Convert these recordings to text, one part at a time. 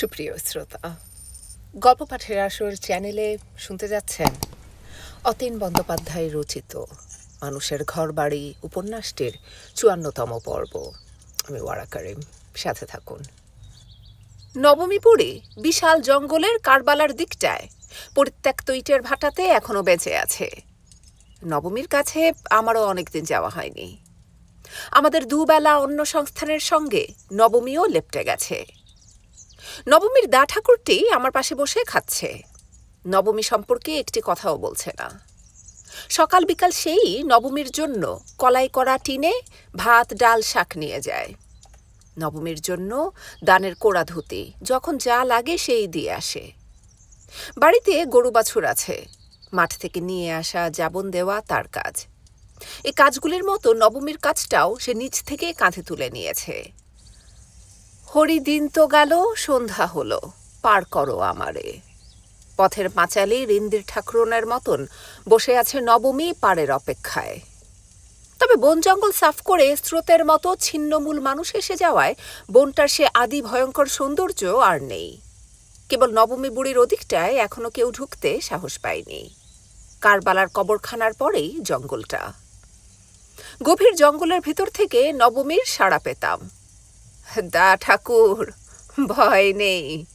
সুপ্রিয় শ্রোতা, গল্প পাঠের আসর চ্যানেলে শুনতে যাচ্ছেন অতীন বন্দ্যোপাধ্যায় রচিত মানুষের ঘর বাড়ি উপন্যাসটির চুয়ান্নতম পর্ব। আমি ওয়ারা করিম, সাথে থাকুন। নবমীপুরে বিশাল জঙ্গলের কারবালার দিকটায়, পরিত্যক্ত ইটের ভাটাতে এখনও বেঁচে আছে। নবমীর কাছে আমারও অনেকদিন যাওয়া হয়নি। আমাদের দুবেলা অন্য সংস্থানের সঙ্গে নবমীও লেপটে গেছে। নবমীর দা ঠাকুরটি আমার পাশে বসে খাচ্ছে। নবমী সম্পর্কে একটি কথাও বলছে না। সকাল বিকাল সেই নবমীর জন্য কলাই করা টিনে ভাত, ডাল, শাক নিয়ে যায়। নবমীর জন্য দানের কোড়া ধুতি যখন যা লাগে সেই দিয়ে আসে। বাড়িতে গরু বাছুর আছে। মাঠ থেকে নিয়ে আসা জাবন দেওয়া তার কাজ। এই কাজগুলির মতো নবমীর কাজটাও সে নিজ থেকে কাঁধে তুলে নিয়েছে। হরি দিন তো গেল, সন্ধ্যা হলো। পার করো আমারে। পথের পাঁচালি রিন্দির ঠাকুরনের মতন বসে আছে নবমী পারের অপেক্ষায়। তবে বন জঙ্গল সাফ করে স্রোতের মতো ছিন্নমূল মানুষ এসে যাওয়ায় বনটার সে আদি ভয়ঙ্কর সৌন্দর্য আর নেই। কেবল নবমী বুড়ির ওদিকটায় এখনও কেউ ঢুকতে সাহস পায়নি। কারবালার কবরখানার পরেই জঙ্গলটা। গভীর জঙ্গলের ভিতর থেকে নবমীর সাড়া পেতাম। দা ঠাকুর, ভয় নেই।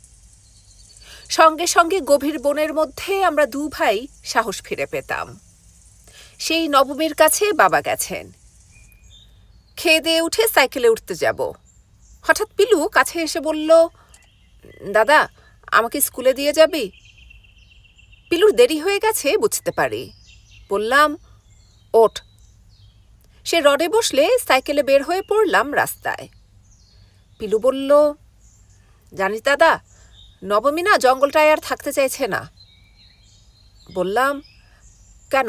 সঙ্গে সঙ্গে গভীর বনের মধ্যে আমরা দু ভাই সাহস ফিরে পেতাম। সেই নবমীর কাছে বাবা গেছেন। খেয়ে দিয়ে উঠে সাইকেলে উঠতে যাব। হঠাৎ পিলু কাছে এসে বলল, দাদা, আমাকে স্কুলে দিয়ে যাবি? পিলুর দেরি হয়ে গেছে, বুঝতে পারি। বললাম, ওঠ। সে রডে বসলে সাইকেলে বের হয়ে পড়লাম রাস্তায়। পিলু বলল, জানিস দাদা, নবমী না জঙ্গলটায় আর থাকতে চাইছে না। বললাম, কেন?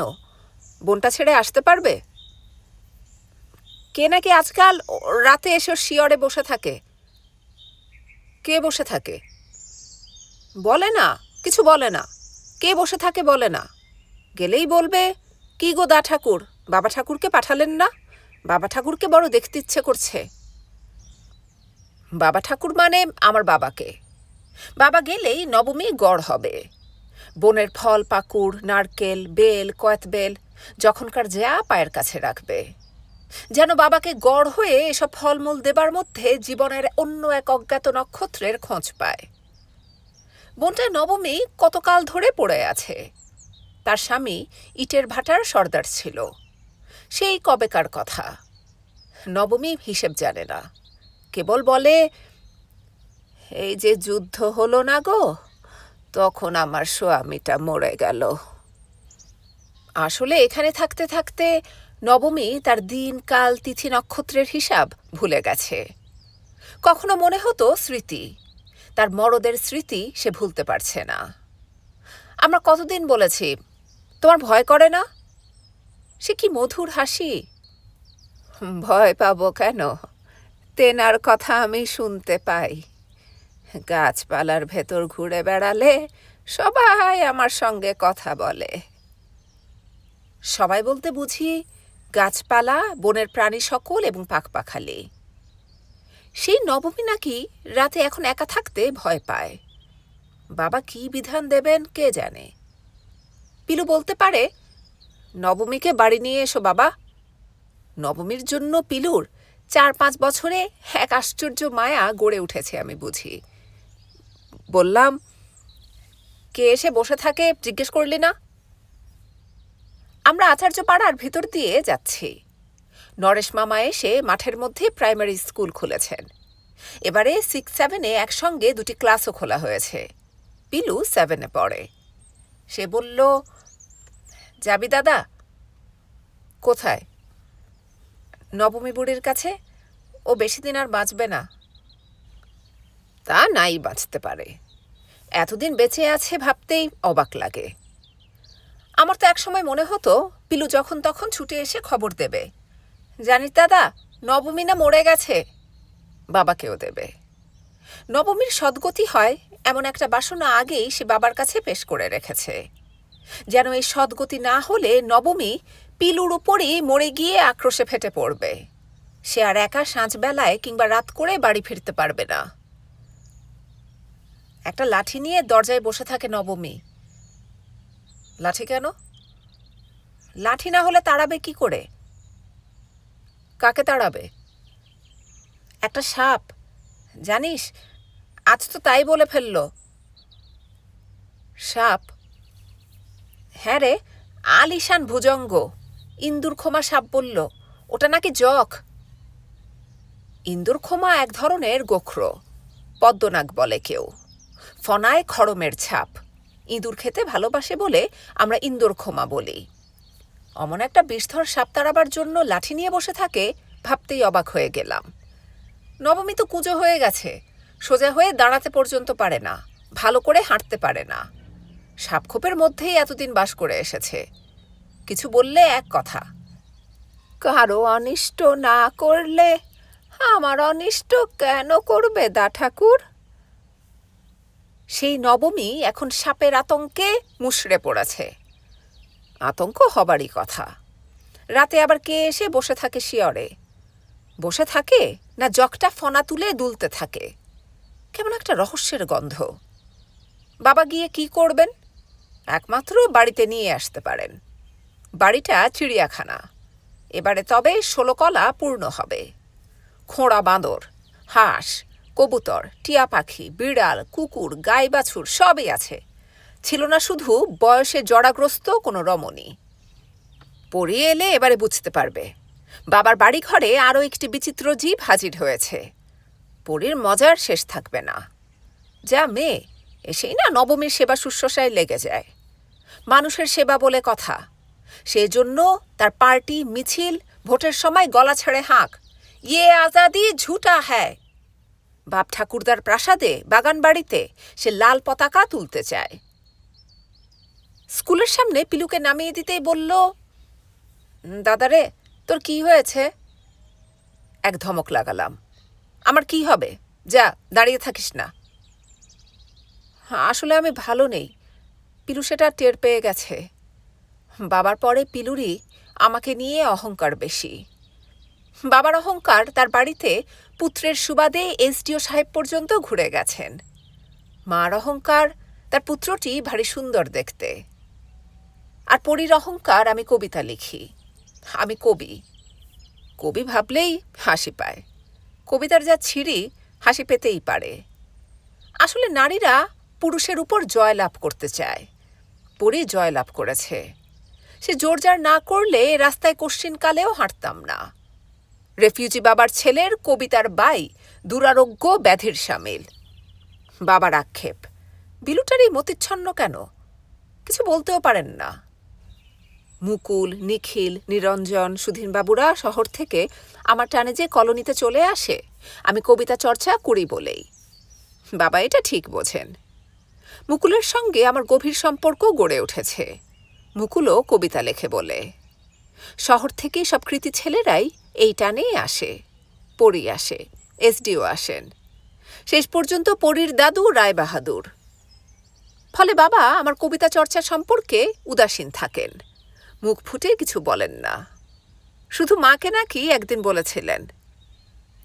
বোনটা ছেড়ে আসতে পারবে? কে নাকি আজকাল রাতে এসে শিয়রে বসে থাকে? কে বসে থাকে? বলে না, কিছু বলে না। কে বসে থাকে বলে না। গেলেই বলবে, কি গো দা ঠাকুর, বাবা ঠাকুরকে পাঠালেন না? বাবা ঠাকুরকে বড় দেখতে ইচ্ছে করছে। বাবা ঠাকুর মানে আমার বাবাকে। বাবা গেলেই নবমী গড় হবে। বনের ফল, পাকুড়, নারকেল, বেল কয়েতবেল যখনকার যা পায়ের কাছে রাখবে। যেন বাবাকে গড় হয়ে এসব ফলমূল দেবার মধ্যে জীবনের অন্য এক অজ্ঞাত নক্ষত্রের খোঁজ পায়। বোনটা নবমী কতকাল ধরে পড়ে আছে? তার স্বামী ইটের ভাটার সর্দার ছিল। সেই কবেকার কথা। নবমী হিসেব জানে না। কেবল বলে, এই যে যুদ্ধ হলো না গো, তখন আমার স্বামীটা মরে গেল। আসলে এখানে থাকতে থাকতে নবমী তার দিন কাল তিথি নক্ষত্রের হিসাব ভুলে গেছে। কখনো মনে হতো স্মৃতি, তার মরদের স্মৃতি সে ভুলতে পারছে না। আমরা কতদিন বলেছি, তোমার ভয় করে না? সে কি মধুর হাসি? ভয় পাবো কেন? তেনার কথা আমি শুনতে পাই। গাছপালার ভেতর ঘুরে বেড়ালে সবাই আমার সঙ্গে কথা বলে। সবাই বলতে বুঝি গাছপালা, বনের প্রাণী সকল এবং পাখপাখালি সেই নবমী নাকি রাতে এখন একা থাকতে ভয় পায়। বাবা কি বিধান দেবেন কে জানে। পিলু বলতে পারে, নবমীকে বাড়ি নিয়ে এসো বাবা। নবমীর জন্য পিলুর চার পাঁচ বছরে এক আশ্চর্য মায়া গড়ে উঠেছে, আমি বুঝি। বললাম, কে এসে বসে থাকে জিজ্ঞেস করলি না? আমরা আচার্য পাড়ার ভিতর দিয়ে যাচ্ছি। নরেশ মামা এসে মাঠের মধ্যে প্রাইমারি স্কুল খুলেছেন। এবারে সিক্স সেভেনে একসঙ্গে দুটি ক্লাসও খোলা হয়েছে। পিলু সেভেনে পড়ে। সে বলল, যাবি দাদা? কোথায়? নবমী বুড়ির কাছে? ও বেশি দিন আর বাঁচবে না। তা নাই বাঁচতে পারে। এতদিন বেঁচে আছে ভাবতেই অবাক লাগে। আমার তো একসময় মনে হতো, পিলু যখন তখন ছুটে এসে খবর দেবে। জানিস দাদা, নবমী না মরে গেছে? বাবাকেও দেবে। নবমীর সদ্গতি হয়, এমন একটা বাসনা আগেই সে বাবার কাছে পেশ করে রেখেছে। যেন এই সদ্গতি না হলে নবমী পিলুর উপরই মরে গিয়ে আক্রোশে ফেটে পড়বে। সে আর একা সাঁঝবেলায় কিংবা রাত করে বাড়ি ফিরতে পারবে না। একটা লাঠি নিয়ে দরজায় বসে থাকে নবমী। লাঠি কেন? লাঠি না হলে তাড়াবে কি করে? কাকে তাড়াবে? একটা সাপ। জানিস, আজ তো তাই বলে ফেলল। সাপ? হ্যাঁ রে, আলিশান ভুজঙ্গ। ইন্দুর খোমা সাপ বলল, ওটা নাকি জখ ইন্দুর খোমা এক ধরনের গোখরো, পদ্মনাগ বলে কেউ। ফনায় খড়মের ছাপ, ইঁদুর খেতে ভালোবাসে বলে আমরা ইন্দুর খোমা বলি। অমন একটা বিষধর সাপ তাড়াবার জন্য লাঠি নিয়ে বসে থাকে, ভাবতেই অবাক হয়ে গেলাম। নবমী তো কুজো হয়ে গেছে, সোজা হয়ে দাঁড়াতে পর্যন্ত পারে না, ভালো করে হাঁটতে পারে না। সাপখোপের মধ্যেই এতদিন বাস করে এসেছে। কিছু বললে এক কথা। কারও অনিষ্ট না করলে আমার অনিষ্ট কেন করবে দা ঠাকুর? সেই নবমী এখন সাপের আতঙ্কে মুষড়ে পড়েছে। আতঙ্ক হবারই কথা। রাতে আবার কে এসে বসে থাকে শিয়রে? বসে থাকে না জকটা ফনা তুলে দুলতে থাকে? কেমন একটা রহস্যের গন্ধ। বাবা গিয়ে কি করবেন? একমাত্র বাড়িতে নিয়ে আসতে পারেন। বাড়িটা চিড়িয়াখানা। এবারে তবে ষোলো কলা পূর্ণ হবে। খোঁড়া বাঁদর, হাঁস, কবুতর, টিয়া পাখি, বিড়াল, কুকুর গাই বাছুর সবই আছে। ছিল না শুধু বয়সে জড়াগ্রস্ত কোনো রমণী। পড়িয়ে এলে এবারে বুঝতে পারবে। বাবার বাড়ি ঘরে আরও একটি বিচিত্র জীব হাজির হয়েছে। পরীর মজার শেষ থাকবে না। যা মেয়ে, এসেই না নবমীর সেবা শুশ্রূষায় লেগে যায়। মানুষের সেবা বলে কথা। সেজন্য তার পার্টি মিছিল, ভোটের সময় গলা ছেড়ে হাঁক। ইয়ে আজাদি ঝুটা হ্যায়। বাপ ঠাকুরদার প্রাসাদে, বাগান বাড়িতে সে লাল পতাকা তুলতে চায়। স্কুলের সামনে পিলুকে নামিয়ে দিতেই বলল দাদারে তোর কি হয়েছে? এক ধমক লাগালাম, আমার কি হবে? যা, দাঁড়িয়ে থাকিস না। আসলে আমি ভালো নেই। পিলু সেটা টের পেয়ে গেছে। বাবার পরে পিলুরি আমাকে নিয়ে অহংকার বেশি। বাবার অহংকার তার বাড়িতে পুত্রের সুবাদে এসডিও সাহেব পর্যন্ত ঘুরে গেছেন। মার অহংকার, তার পুত্রটি ভারী সুন্দর দেখতে। আর পরীর অহংকার আমি কবিতা লিখি। আমি কবি। কবি ভাবলেই হাসি পায়। কবিতার যা ছিঁড়ি হাসি পেতেই পারে। আসলে নারীরা পুরুষের উপর জয় লাভ করতে চায়। পরী জয় লাভ করেছে। সে জোরজার না করলে রাস্তায় কোশ্চিনকালেও হাঁটতাম না। রেফিউজি বাবার ছেলের কবিতার বাই, দুরারোগ্য ব্যাধির সামিল। বাবার আক্ষেপ বিলুটারই মতিচ্ছন্ন কেন? কিছু বলতেও পারেন না। মুকুল, নিখিল, নিরঞ্জন, সুধীনবাবুরা শহর থেকে আমার টানে যে কলোনিতে চলে আসে, আমি কবিতা চর্চা করি বলেই। বাবা এটা ঠিক বোঝেন। মুকুলের সঙ্গে আমার গভীর সম্পর্ক গড়ে উঠেছে। মুকুলও কবিতা লেখে বলে। শহর থেকে সব কৃতি ছেলেরাই এই টানেই আসে পড়ি আসে এসডিও আসেন। শেষ পর্যন্ত পরীর দাদু রায় বাহাদুর ফলে বাবা আমার কবিতা চর্চা সম্পর্কে উদাসীন থাকেন, মুখ ফুটে কিছু বলেন না। শুধু মাকে নাকি একদিন বলেছিলেন,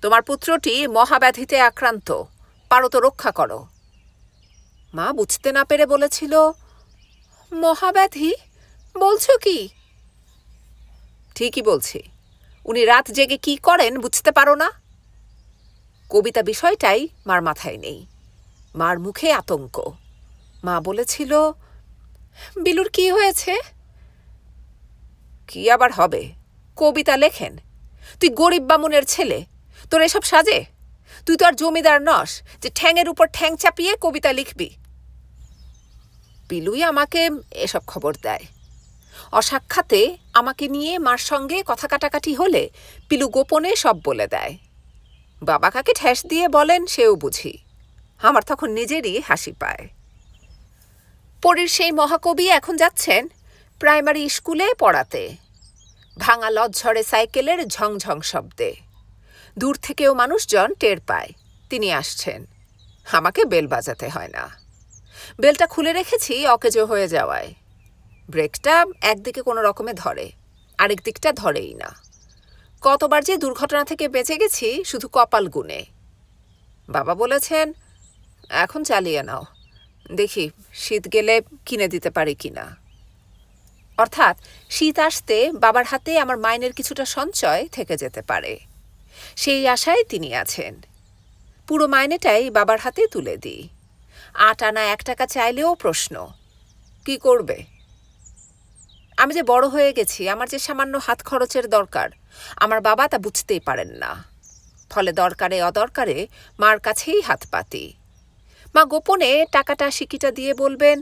তোমার পুত্রটি মহাব্যাধিতে আক্রান্ত, পারো তো রক্ষা করো। মা বুঝতে না পেরে বলেছিল, মহাব্যাধি বলছো কি? ঠিকই বলছি। উনি রাত জেগে কি করেন বুঝতে পারো না? কবিতা বিষয়টাই মার মাথায় নেই। মার মুখে আতঙ্ক। মা বলেছিল, বিলুর কি হয়েছে? কি আবার হবে? কবিতা লেখেন। তুই গরিব বামুনের ছেলে। তোর এসব সাজে? তুই তো আর জমিদার নস, যে ঠ্যাংয়ের উপর ঠ্যাং চাপিয়ে কবিতা লিখবি। বিলুই আমাকে এসব খবর দেয়। অসাক্ষাতে আমাকে নিয়ে মার সঙ্গে কথা কাটাকাটি হলে পিলু গোপনে সব বলে দেয়। বাবা কাকে ঠেস দিয়ে বলেন, সেও বুঝি। আমার তখন নিজেরই হাসি পায়। পরীর সেই মহাকবি এখন যাচ্ছেন প্রাইমারি স্কুলে পড়াতে। ভাঙা লজ্ঝড়ে সাইকেলের ঝংঝং শব্দে। দূর থেকেও মানুষজন টের পায়, তিনি আসছেন। আমাকে বেল বাজাতে হয় না। বেলটা খুলে রেখেছি, অকেজো হয়ে যাওয়ায়। ব্রেকটা একদিকে কোনো রকমে ধরে, আরেক দিকটা ধরেই না। কতবার যে দুর্ঘটনা থেকে বেঁচে গেছি শুধু কপাল গুনে। বাবা বলেছেন, এখন চালিয়ে নাও। দেখি শীত গেলে কিনে দিতে পারি কি না? অর্থাৎ শীত আসতে বাবার হাতে আমার মাইনের কিছুটা সঞ্চয় থেকে যেতে পারে। সেই আশায় তিনি আছেন। পুরো মাইনেটাই বাবার হাতে তুলে দিই। আট আনা এক টাকা চাইলেও প্রশ্ন, কি করবে? আমি যে বড় হয়ে গেছি, আমার যে সামান্য হাত খরচের দরকার, আমার বাবা তা বুঝতেই পারেন না। ফলে দরকারে অদরকারে মার কাছেই হাত পাতি। মা গোপনে টাকাটা সিকিটা দিয়ে বলবেন,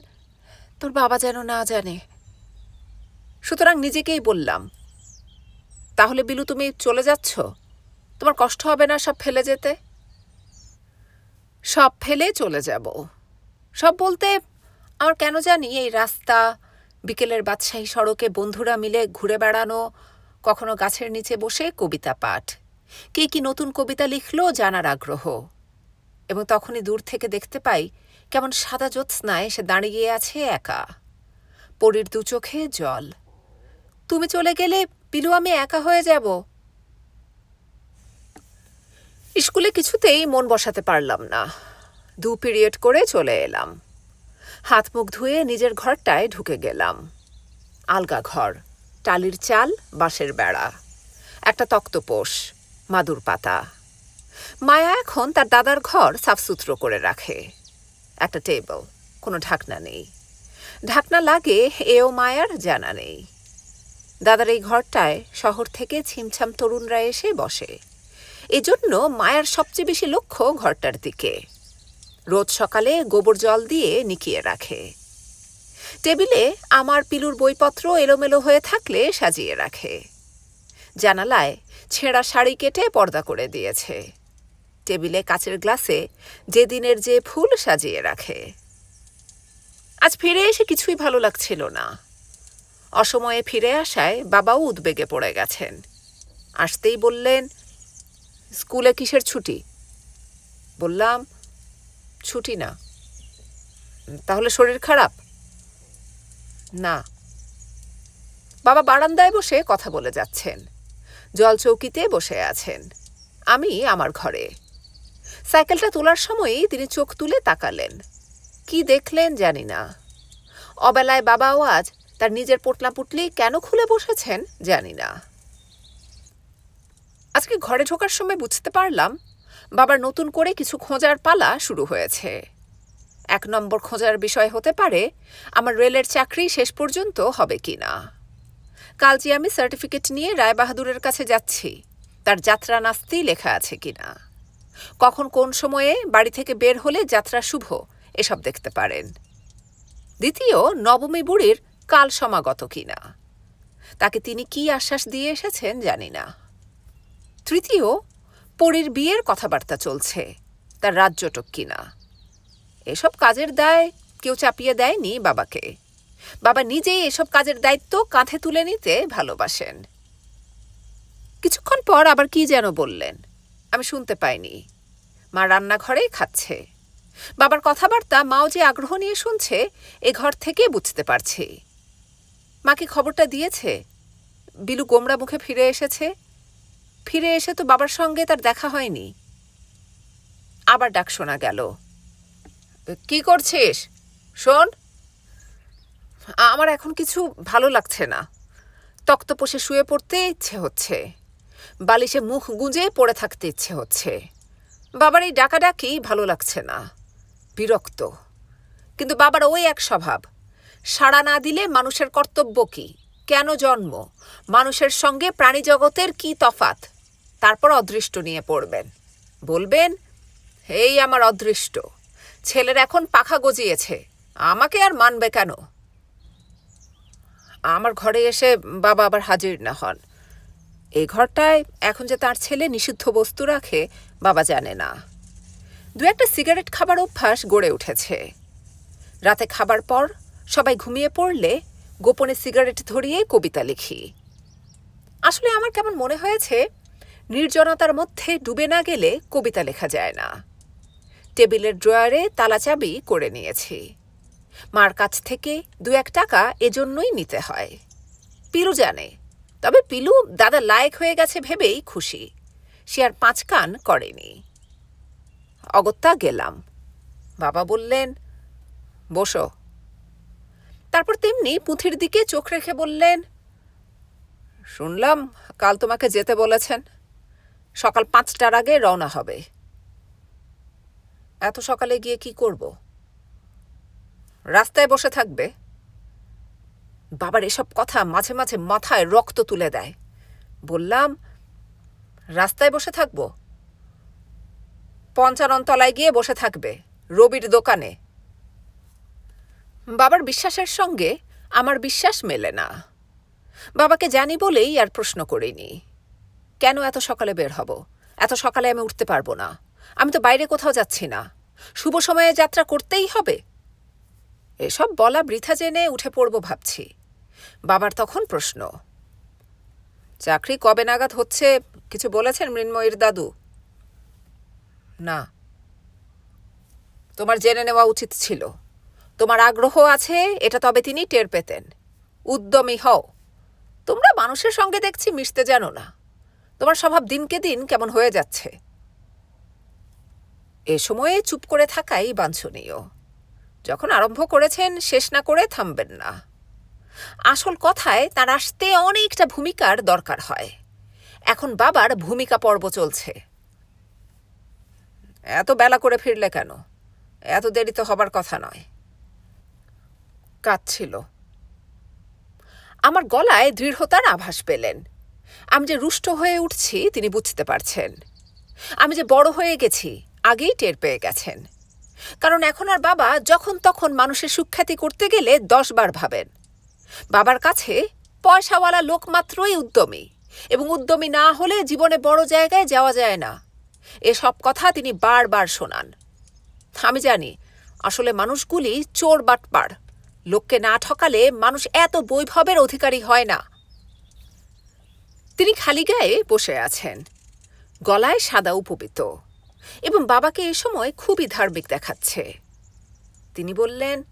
তোর বাবা যেন না জানে। সুতরাং নিজেকেই বললাম, তাহলে বিলু তুমি চলে যাচ্ছ? তোমার কষ্ট হবে না সব ফেলে যেতে? সব ফেলে চলে যাব। সব বলতে, আমার কেন জানি এই রাস্তা বিকেলের বাদশাহী সড়কে বন্ধুরা মিলে ঘুরে বেড়ানো, কখনো গাছের নিচে বসে কবিতা পাঠ। কে কি নতুন কবিতা লিখলো জানার আগ্রহ। এবং তখনই দূর থেকে দেখতে পাই কেমন সাদা জ্যোৎস্নায় সে দাঁড়িয়ে আছে একা। পরীর দু চোখে জল। তুমি চলে গেলে পিলু, আমি একা হয়ে যাব। স্কুলে কিছুতেই মন বসাতে পারলাম না। দু পিরিয়ড করে চলে এলাম। হাত মুখ ধুয়ে নিজের ঘরটায় ঢুকে গেলাম। আলগা ঘর, টালির চাল, বাঁশের বেড়া, একটা তক্তপোষ, মাদুর পাতা। মায়া এখন তার দাদার ঘর সাফসুতরো করে রাখে। একটা টেবিল, কোনো ঢাকনা নেই। ঢাকনা লাগে এও মায়ার জানা নেই। দাদার এই ঘরটায় শহর থেকে ছিমছাম তরুণরা এসে বসে। এজন্য মায়ার সবচেয়ে বেশি লক্ষ্য ঘরটার দিকে। রোজ সকালে গোবর জল দিয়ে নিকিয়ে রাখে। টেবিলে আমার পিলুর বইপত্র এলোমেলো হয়ে থাকলে সাজিয়ে রাখে। জানালায় ছেঁড়া শাড়ি কেটে পর্দা করে দিয়েছে। টেবিলে কাচের গ্লাসে যে দিনের যে ফুল সাজিয়ে রাখে। আজ ফিরে এসে কিছুই ভালো লাগছিল না। অসময়ে ফিরে আসায় বাবাও উদ্বেগে পড়ে গেছেন। আসতেই বললেন, স্কুলে কিসের ছুটি? বললাম ছুটি না। তাহলে শরীর খারাপ? না। বাবা বারান্দায় বসে কথা বলে যাচ্ছেন। জল চৌকিতে বসে আছেন। আমি আমার ঘরে। সাইকেলটা তোলার সময়ই তিনি চোখ তুলে তাকালেন। কি দেখলেন জানি না। অবেলায় বাবাও আজ তার নিজের পোটলা পুটলি কেন খুলে বসেছেন জানি না। আজকে ঘরে ঢোকার সময় বুঝতে পারলাম বাবার নতুন করে কিছু খোঁজার পালা শুরু হয়েছে। এক নম্বর খোঁজার বিষয় হতে পারে, আমার রেলের চাকরি শেষ পর্যন্ত হবে কি না কাল যে আমি সার্টিফিকেট নিয়ে রায়বাহাদুরের কাছে যাচ্ছি, তার যাত্রা নাস্তি লেখা আছে কিনা? কখন কোন সময়ে বাড়ি থেকে বের হলে যাত্রা শুভ, এসব দেখতে পারেন। দ্বিতীয়, নবমী বুড়ির কাল সমাগত কিনা? তাকে তিনি কি আশ্বাস দিয়ে এসেছেন জানি না। তৃতীয় পরীর বিয়ের কথাবার্তা চলছে, তার রাজ্যটক কিনা। এসব কাজের দায় কেউ চাপিয়ে দেয়নি বাবাকে। বাবা নিজেই এসব কাজের দায়িত্ব কাঁধে তুলে নিতে ভালোবাসেন। কিছুক্ষণ পর আবার কি যেন বললেন, আমি শুনতে পাইনি। মা রান্নাঘরেই খাচ্ছে। বাবার কথাবার্তা মাও যে আগ্রহ নিয়ে শুনছে, এ ঘর থেকে বুঝতে পারছি। মাকে খবরটা দিয়েছে? বিলু গোমরা মুখে ফিরে এসেছে। ফিরে এসে তো বাবার সঙ্গে তার দেখা হয়নি। আবার ডাক শোনা গেল। কি করছিস? শোন, আমার এখন কিছু ভালো লাগছে না। তক্তপোষে শুয়ে পড়তে ইচ্ছে হচ্ছে। বালিশে মুখ গুঁজে পড়ে থাকতে ইচ্ছে হচ্ছে। বাবার এই ডাকাডাকি ভালো লাগছে না। বিরক্ত। কিন্তু বাবার ওই এক স্বভাব, সাড়া না দিলে মানুষের কর্তব্য কি? কেন জন্ম? মানুষের সঙ্গে প্রাণী জগতের কি তফাত? তারপর অদৃষ্ট নিয়ে পড়বেন। বলবেন এই আমার অদৃষ্ট, ছেলের এখন পাখা গজিয়েছে, আমাকে আর মানবে কেন? আমার ঘরে এসে বাবা আবার হাজির না হন। এই ঘরটায় এখন যে তার ছেলে নিষিদ্ধ বস্তু রাখে, বাবা জানে না। দু একটা সিগারেট খাবার অভ্যাস গড়ে উঠেছে। রাতে খাবার পর সবাই ঘুমিয়ে পড়লে গোপনে সিগারেট ধরিয়ে কবিতা লিখি। আসলে আমার কেমন মনে হয়েছে নির্জনতার মধ্যে ডুবে না গেলে কবিতা লেখা যায় না। টেবিলের ড্রয়ারে তালাচাবি করে নিয়েছি। মার কাছ থেকে দু এক টাকা এজন্যই নিতে হয়। পিলু জানে, তবে পিলু দাদা লায়ক হয়ে গেছে ভেবেই খুশি। সে আর পাঁচ কান করেনি। অগত্যা গেলাম। বাবা বললেন, বসো। তারপর তেমনি পুঁথির দিকে চোখ রেখে বললেন, শুনলাম কাল তোমাকে যেতে বলেছেন। সকাল পাঁচটার আগে রওনা হবে। এত সকালে গিয়ে কি করব? রাস্তায় বসে থাকবে। বাবার এসব কথা মাঝে মাঝে মাথায় রক্ত তুলে দেয়। বললাম, রাস্তায় বসে থাকব? পঞ্চানন তলায় গিয়ে বসে থাকবে, রবির দোকানে। বাবার বিশ্বাসের সঙ্গে আমার বিশ্বাস মেলে না। বাবাকে জানি বলেই আর প্রশ্ন করিনি। কেন এত সকালে বের হব? এত সকালে আমি উঠতে পারব না। আমি তো বাইরে কোথাও যাচ্ছি না। শুভ সময়ে যাত্রা করতেই হবে। এসব বলা বৃথা জেনে উঠে পড়ব ভাবছি। বাবার তখন প্রশ্ন। চাকরি কবে নাগাদ হচ্ছে? কিছু বলেছেন মৃন্ময়ীর দাদু? না। তোমার জেনে নেওয়া উচিত ছিল। তোমার আগ্রহ আছে, এটা তবে তিনি টের পেতেন। উদ্যমী হও। তোমরা মানুষের সঙ্গে দেখছি মিশতে জানো না। তোমার স্বভাব দিনকে দিন কেমন হয়ে যাচ্ছে? এ সময়ে চুপ করে থাকাই বাঞ্ছনীয়। যখন আরম্ভ করেছেন, শেষ না করে থামবেন না। আসল কথায়, তার আসতে অনেকটা ভূমিকার দরকার হয়। এখন বাবার ভূমিকা পর্ব চলছে। এত বেলা করে ফিরলে কেন? এত দেরি তো হবার কথা নয়। কাঁদছিল। আমার গলায় দৃঢ়তার আভাস পেলেন। আমি যে রুষ্ট হয়ে উঠছি, তিনি বুঝতে পারছেন। আমি যে বড় হয়ে গেছি, আগেই টের পেয়ে গেছেন। কারণ এখন আর বাবা যখন তখন মানুষের সুখ্যাতি করতে গেলে দশবার ভাবেন। বাবার কাছে পয়সাওয়ালা লোক মাত্রই উদ্যমী এবং উদ্যমী না হলে জীবনে বড় জায়গায় যাওয়া যায় না। এসব কথা তিনি বারবার শোনান। আমি জানি, আসলে মানুষগুলি চোর বাটপার। লোককে না ঠকালে মানুষ এত বৈভবের অধিকারী হয় না। তিনি খালি গায়ে বসে আছেন। গলায় সাদা উপবিত। এবং বাবাকে এ সময় খুবই ধার্মিক দেখাচ্ছে। তিনি বললেন,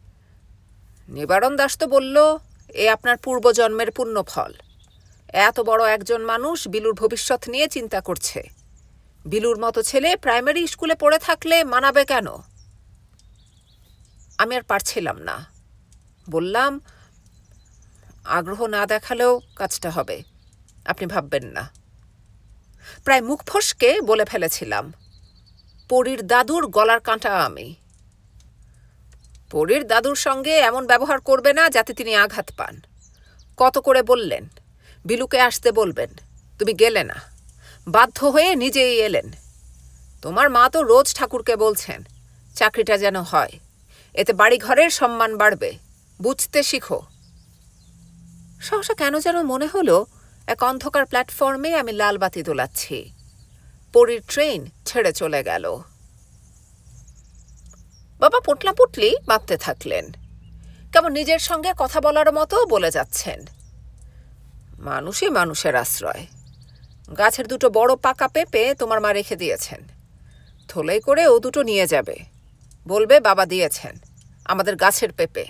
নিবারণ দাস তো বলল, এ আপনার পূর্বজন্মের পুণ্য ফল এত বড় একজন মানুষ বিলুর ভবিষ্যৎ নিয়ে চিন্তা করছে। বিলুর মতো ছেলে প্রাইমারি স্কুলে পড়ে থাকলে মানাবে কেন? আমি আর পারছিলাম না। বললাম, আগ্রহ না দেখালেও কাজটা হবে। আপনি ভাববেন না। প্রায় মুখ ফসকে বলে ফেলেছিলাম, পরীর দাদুর গলার কাঁটা আমি। পরীর দাদুর সঙ্গে এমন ব্যবহার করবে না যাতে তিনি আঘাত পান। কত করে বললেন, বিলুকে আসতে বলবেন, তুমি গেলে না। বাধ্য হয়ে নিজেই এলেন। তোমার মা তো রোজ ঠাকুরকে বলছেন, চাকরিটা যেন হয়, এতে বাড়ি ঘরের সম্মান বাড়বে, বুঝতে শিখো। সহসা কেন যেন মনে হলো এক অন্ধকার প্ল্যাটফর্মে আমি লাল বাতি দোলাচ্ছি। পরীর ট্রেন ছেড়ে চলে গেল। বাবা, পুটলা পুটলি ভাবতে থাকলেন। কেমন নিজের সঙ্গে কথা বলার মতো বলে যাচ্ছেন। মানুষই মানুষের আশ্রয়। গাছের দুটো বড় পাকা পেঁপে তোমার মা রেখে দিয়েছেন। থলেই করে ও দুটো নিয়ে যাবে। বলবে বাবা দিয়েছেন। আমাদের গাছের পেঁপে।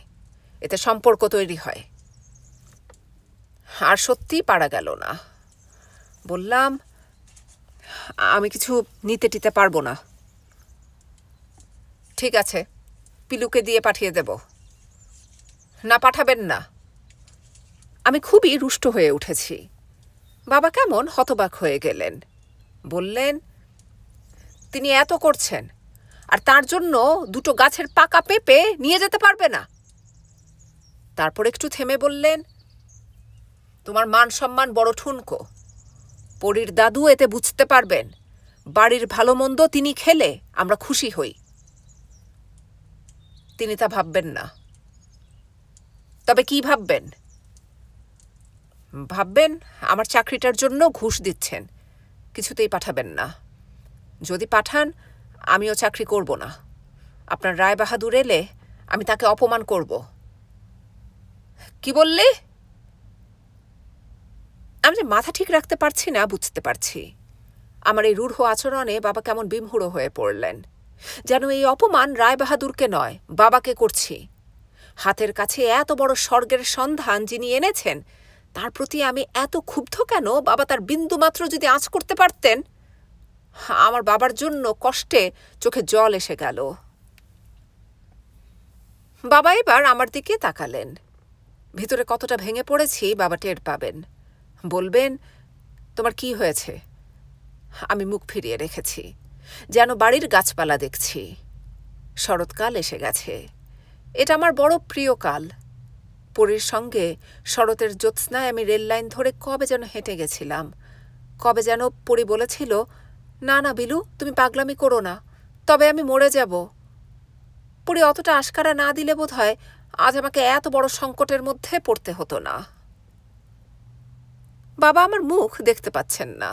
এতে সম্পর্ক তৈরি হয়। আর সত্যিই পারা গেল না। বললাম, আমি কিছু নিতে টিতে পারব না। ঠিক আছে, পিলুকে দিয়ে পাঠিয়ে দেব। না পাঠাবেন না। আমি খুবই রুষ্ট হয়ে উঠেছি। বাবা কেমন হতবাক হয়ে গেলেন। বললেন, তিনি এত করছেন, আর তার জন্য দুটো গাছের পাকা পেঁপে নিয়ে যেতে পারবে না? তারপর একটু থেমে বললেন তোমার মান সম্মান বড় ঠুনকো। পরীর দাদু এতে বুঝতে পারবেন, বাড়ির ভালো মন্দ তিনি খেলে আমরা খুশি হই। তিনি তা ভাববেন না। তবে কি ভাববেন? ভাববেন আমার চাকরিটার জন্য ঘুষ দিচ্ছেন, কিছুতেই পাঠাবেন না। যদি পাঠান, আমিও চাকরি করব না। আপনার রায় বাহাদুর এলে আমি তাকে অপমান করব। কি বললে? আমি যে মাথা ঠিক রাখতে পারছি না, বুঝতে পারছি। আমার এই রূঢ় আচরণে বাবা কেমন বিমহুড়ো হয়ে পড়লেন। যেন এই অপমান রায়বাহাদুরকে নয়, বাবাকে করছি। হাতের কাছে এত বড় স্বর্গের সন্ধান যিনি এনেছেন, তার প্রতি আমি এত ক্ষুব্ধ কেন? বাবা তার বিন্দুমাত্র যদি আঁচ করতে পারতেন, আমার বাবার জন্য কষ্টে চোখে জল এসে গেল। বাবা এবার আমার দিকে তাকালেন। ভিতরে কতটা ভেঙে পড়েছি বাবা টের পাবেন। বলবেন, তোমার কি হয়েছে? আমি মুখ ফিরিয়ে রেখেছি, যেন বাড়ির গাছপালা দেখছি। শরৎকাল এসে গেছে। এটা আমার বড় প্রিয় কাল। পরীর সঙ্গে শরতের জ্যোৎস্নায় আমি রেললাইন ধরে কবে যেন হেঁটে গেছিলাম। কবে যেন পরি বলেছিল, না না, বিলু, তুমি পাগলামি করো না, তবে আমি মরে যাব। পরি অতটা আশকারা না দিলে বোধ হয় আজ আমাকে এত বড় সংকটের মধ্যে পড়তে হতো না। বাবা আমার মুখ দেখতে পাচ্ছেন না।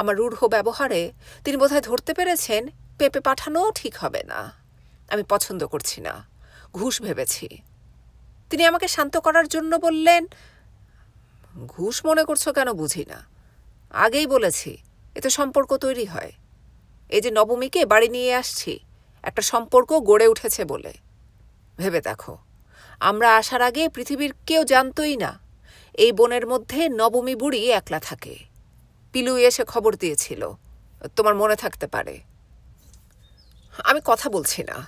আমার রূঢ় ব্যবহারে তিনি বোধহয় ধরতে পেরেছেন, পেপে পাঠানোও ঠিক হবে না। আমি পছন্দ করছি না, ঘুষ ভেবেছি। তিনি আমাকে শান্ত করার জন্য বললেন, ঘুষ মনে করছ কেন বুঝি না। আগেই বলেছি, এতে সম্পর্ক তৈরি হয়। এই যে নবমীকে বাড়ি নিয়ে আসছি, একটা সম্পর্ক গড়ে উঠেছে বলে। ভেবে দেখো, আমরা আসার আগে পৃথিবীর কেউ জানতই না এই বনের মধ্যে নবমী বুড়ি একলা থাকে। পিলু এসে খবর দিয়েছিল। তোমার মনে থাকতে পারে। আমি কথা বলছি না।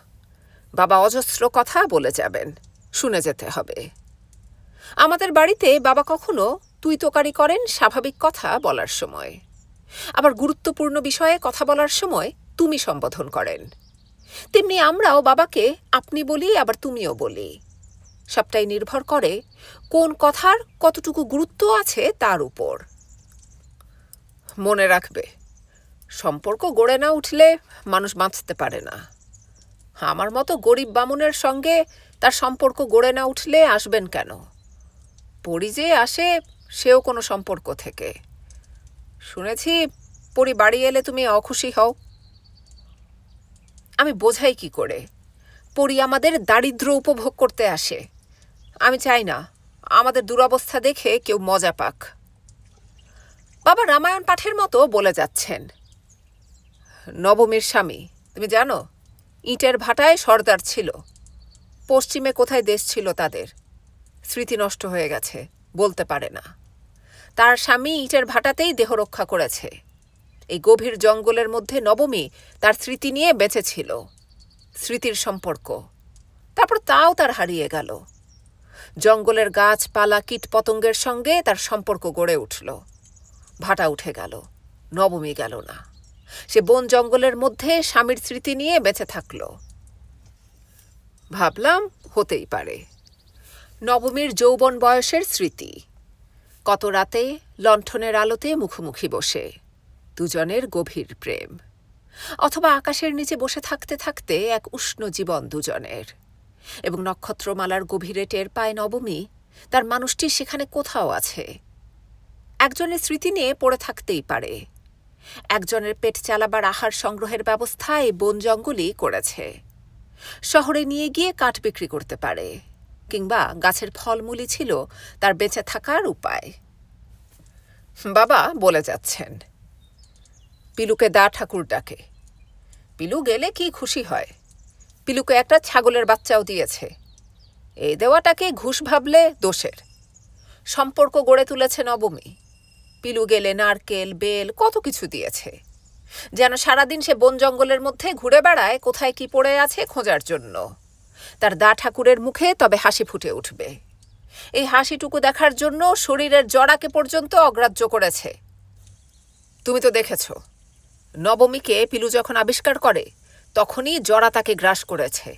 বাবা অজস্র কথা বলে যাবেন। শুনে যেতে হবে। আমাদের বাড়িতে বাবা কখনো তুই তোকারি করেন স্বাভাবিক কথা বলার সময়। আবার গুরুত্বপূর্ণ বিষয়ে কথা বলার সময় তুমি সম্বোধন করেন। তেমনি আমরাও বাবাকে আপনি বলি, আবার তুমিও বলি। সবটাই নির্ভর করে কোন কথার কতটুকু গুরুত্ব আছে তার উপর। মনে রাখবে, সম্পর্ক গড়ে না উঠলে মানুষ বাঁচতে পারে না। আমার মতো গরিব বামুনের সঙ্গে তার সম্পর্ক গড়ে না উঠলে আসবেন কেন? পরি যে আসে, সেও কোনো সম্পর্ক থেকে। শুনেছি, পরি বাড়ি এলে তুমি অখুশি হও। আমি বোঝাই কি করে, পরি আমাদের দারিদ্র উপভোগ করতে আসে। আমি চাই না। আমাদের দুরবস্থা দেখে কেউ মজা পাক। বাবা রামায়ণ পাঠের মতো বলে যাচ্ছেন। নবমীর স্বামী, তুমি জানো, ইটের ভাটায় সর্দার ছিল। পশ্চিমে কোথায় দেশ ছিল তাদের। স্মৃতি নষ্ট হয়ে গেছে, বলতে পারে না। তার স্বামী ইটের ভাটাতেই দেহ রক্ষা করেছে। এই গভীর জঙ্গলের মধ্যে নবমী তার স্মৃতি নিয়ে বেঁচেছিল স্মৃতির সম্পর্ক। তারপর তাও তার হারিয়ে গেল। জঙ্গলের গাছপালা, কীটপতঙ্গের সঙ্গে তার সম্পর্ক গড়ে উঠল। ভাটা উঠে গেল, নবমী গেল না। সে বন জঙ্গলের মধ্যে স্বামীর স্মৃতি নিয়ে বেঁচে থাকল। ভাবলাম হতেই পারে। নবমীর যৌবন বয়সের স্মৃতি। কত রাতে লণ্ঠনের আলোতে মুখোমুখি বসে, দুজনের গভীর প্রেম। অথবা আকাশের নিচে বসে থাকতে থাকতে এক উষ্ণ জীবন দুজনের। এবং নক্ষত্রমালার গভীরে টের পায় নবমী, তার মানুষটি সেখানে কোথাও আছে। একজনের স্মৃতি নিয়ে পড়ে থাকতেই পারে। একজনের পেট চালাবার আহার সংগ্রহের ব্যবস্থা এই বন জঙ্গলই করেছে। শহরে নিয়ে গিয়ে কাঠ বিক্রি করতে পারে, কিংবা গাছের ফলমূলই ছিল তার বেঁচে থাকার উপায়। বাবা বলে যাচ্ছেন, পিলুকে দা ঠাকুর ডাকে পিলু গেলে কি খুশি হয়? পিলুকে একটা ছাগলের বাচ্চাও দিয়েছে। এই দেওয়াটাকে ঘুষ ভাবলে দোষের। সম্পর্ক গড়ে তুলেছে নবমী। পিলু গেলে নারকেল, বেল, কত কিছু দিয়েছে। যেন সারাদিন সে বন জঙ্গলের মধ্যে ঘুরে বেড়ায়, কোথায় কি পড়ে আছে খোঁজার জন্য। তার দা ঠাকুরের মুখে তবে হাসি ফুটে উঠবে। এই হাসিটুকু দেখার জন্য শরীরের জড়াকে পর্যন্ত অগ্রাহ্য করেছে। তুমি তো দেখেছ, নবমীকে পিলু যখন আবিষ্কার করে তখনই জরা তাকে গ্রাস করেছে।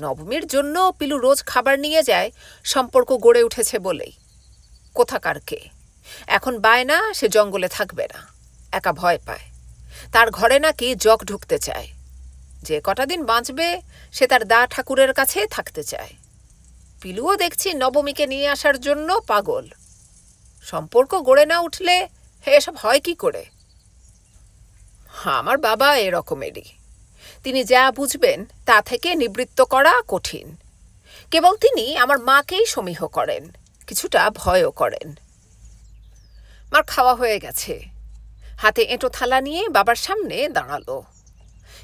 নবমীর জন্য পিলু রোজ খাবার নিয়ে যায়, সম্পর্ক গড়ে উঠেছে বলেই। কোথাকার কে? এখন বায়না সে জঙ্গলে থাকবে না। একা ভয় পায়। তার ঘরে নাকি জগ ঢুকতে চায়। যে কটা দিন বাঁচবে, সে তার দা ঠাকুরের কাছে থাকতে চায়। পিলুও দেখছি নবমীকে নিয়ে আসার জন্য পাগল। সম্পর্ক গড়ে না উঠলে এসব হয় কি করে? আমার বাবা এরকমেরই। তিনি যা বুঝবেন তা থেকে নিবৃত্ত করা কঠিন। কেবল তিনি আমার মাকেই সমীহ করেন, কিছুটা ভয়ও করেন। মার খাওয়া হয়ে গেছে। হাতে এঁটো থালা নিয়ে বাবার সামনে দাঁড়াল।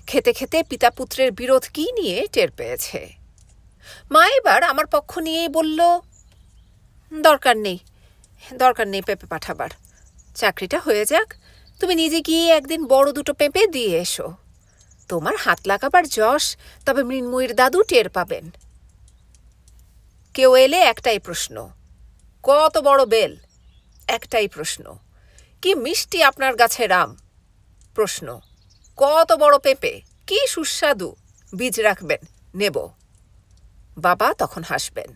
খেতে খেতে পিতা পুত্রের বিরোধ কি নিয়ে টের পেয়েছে। মা এবার আমার পক্ষ নিয়েই বলল, দরকার নেই দরকার নেই পেঁপে পাঠাবার। চাকরিটা হয়ে যাক। তুমি নিজে গিয়ে একদিন বড় দুটো পেঁপে দিয়ে এসো। তোমার হাত লাগাবার যশ, তবে মৃন্ময়ীর দাদু টের পাবেন। কেউ এলে একটাই প্রশ্ন, কত বড় বেল? একটাই প্রশ্ন, কি মিষ্টি আপনার গাছে রাম? প্রশ্ন, কত বড় পেঁপে? কি সুস্বাদু? বীজ রাখবেন, নেব। বাবা তখন হাসবেন,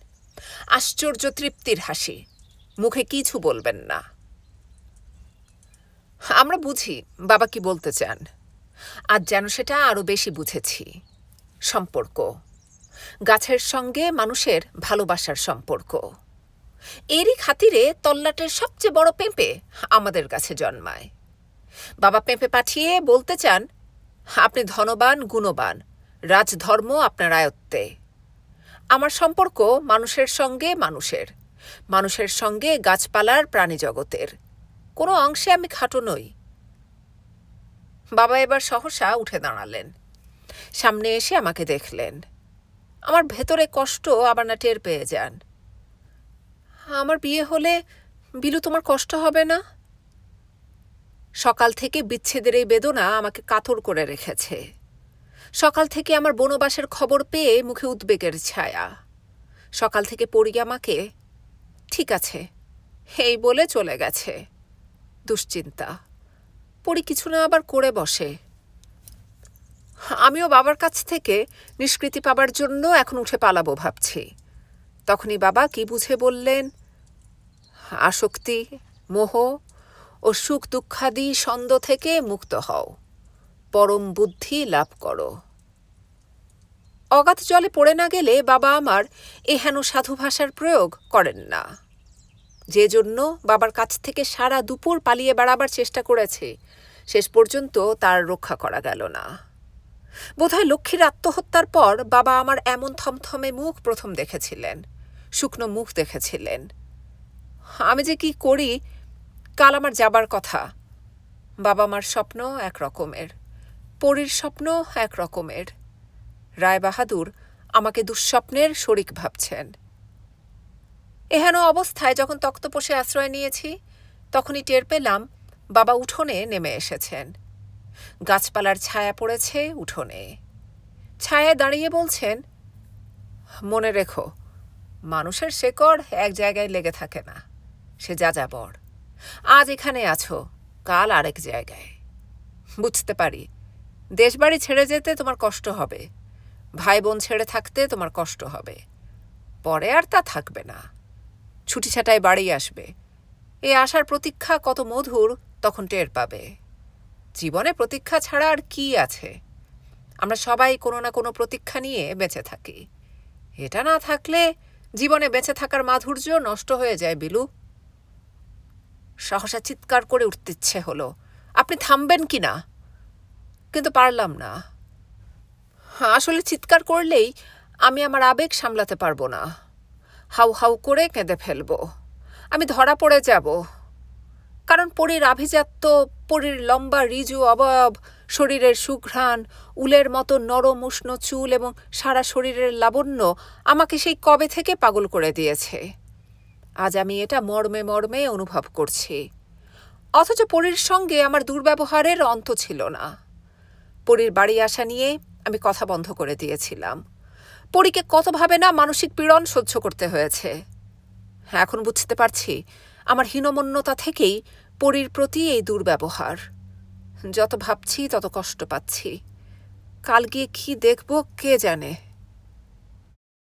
আশ্চর্য তৃপ্তির হাসি, মুখে কিছু বলবেন না। আমরা বুঝি বাবা কি বলতে চান। আজ যেন সেটা আরও বেশি বুঝেছি। সম্পর্ক। গাছের সঙ্গে মানুষের ভালোবাসার সম্পর্ক। এরই খাতিরে তল্লাটের সবচেয়ে বড় পেঁপে আমাদের কাছে জন্মায়। বাবা পেঁপে পাঠিয়ে বলতে চান, আপনি ধনবান, গুণবান। রাজধর্ম আপনার আয়ত্তে। আমার সম্পর্ক মানুষের সঙ্গে মানুষের। মানুষের সঙ্গে গাছপালার প্রাণী জগতের কোনো অংশে আমি খাটো নই। বাবা এবার সহসা উঠে দাঁড়ালেন। সামনে এসে আমাকে দেখলেন। আমার ভেতরে কষ্ট আবার না টের পেয়ে যান। আমার বিয়ে হলে বিলু তোমার কষ্ট হবে না? সকাল থেকে বিচ্ছেদের এই বেদনা আমাকে কাতর করে রেখেছে। সকাল থেকে আমার বনবাসের খবর পেয়ে মুখে উদ্বেগের ছায়া। সকাল থেকে পড়ি আমাকে, ঠিক আছে। এই বলে চলে গেছে। দুশ্চিন্তা। পড়ি কিছু না আবার করে বসে। আমিও বাবার কাছ থেকে নিষ্কৃতি পাবার জন্য এখন উঠে পালাবো ভাবছি। তখনই বাবা কি বুঝে বললেন, আসক্তি, মোহ ও সুখ দুঃখাদি ছন্দ থেকে মুক্ত হও। পরম বুদ্ধি লাভ করো। অগাধ জলে পড়ে না গেলে বাবা আমার এহেন সাধু ভাষার প্রয়োগ করেন না। যে জন্য বাবার কাছ থেকে সারা দুপুর পালিয়ে বেড়াবার চেষ্টা করেছে শেষ পর্যন্ত তার রক্ষা করা গেল না। বোধহয় লক্ষ্মীর আত্মহত্যার পর বাবা আমার এমন থমথমে মুখ প্রথম দেখেছিলেন, শুকনো মুখ দেখেছিলেন। আমি যে কি করি, কাল আমার যাবার কথা। বাবা মার স্বপ্ন এক রকমের, পরীর স্বপ্ন এক রকমের। রায় বাহাদুর আমাকে দুঃস্বপ্নের শরিক ভাবছেন। এহেন অবস্থায় যখন তক্তপোষে আশ্রয় নিয়েছি, তখনই টের পেলাম বাবা উঠোনে নেমে এসেছেন। গাছপালার ছায়া পড়েছে উঠোনে। ছায়ায় দাঁড়িয়ে বলছেন, মনে রেখো, মানুষের শেকড় এক জায়গায় লেগে থাকে না, সে যা যাবর আজ এখানে আছো, কাল আরেক জায়গায়। বুঝতে পারি, দেশবাড়ি ছেড়ে যেতে তোমার কষ্ট হবে ভাই বোন ছেড়ে থাকতে তোমার কষ্ট হবে। পরে আর তা থাকবে না। ছুটি ছাটায় বাড়ি আসবে। এ আসার প্রতীক্ষা কত মধুর তখন টের পাবে। জীবনে প্রতীক্ষা ছাড়া আর কি আছে? আমরা সবাই কোনো না কোনো প্রতীক্ষা নিয়ে বেঁচে থাকি। এটা না থাকলে জীবনে বেঁচে থাকার মাধুর্য নষ্ট হয়ে যায়, বিলু। সহসা চিৎকার করে উঠতে ইচ্ছে হলো, আপনি থামবেন কি না? কিন্তু পারলাম না। আসলে চিৎকার করলেই আমি আমার আবেগ সামলাতে পারব না। হাউ হাউ করে কেঁদে ফেলব। আমি ধরা পড়ে যাব। কারণ পরীর আভিজাত্য, পরীর লম্বা রিজু অবয়ব, শরীরের সুঘ্রাণ, উলের মতো নরম উষ্ণ চুল এবং সারা শরীরের লাবণ্য আমাকে সেই কবে থেকে পাগল করে দিয়েছে। আজ আমি এটা মর্মে মর্মে অনুভব করছি। অথচ পরীর সঙ্গে আমার দুর্ব্যবহারের অন্ত ছিল না। পরীর বাড়ি আসা নিয়ে আমি কথা বন্ধ করে দিয়েছিলাম। পরীকে কতভাবে না মানসিক পীড়ন সহ্য করতে হয়েছে। এখন বুঝতে পারছি আমার হীনমন্যতা থেকেই পরীর প্রতি এই দুর্ব্যবহার। যত ভাবছি, তত কষ্ট পাচ্ছি। কাল গিয়ে কি দেখব, কে জানে?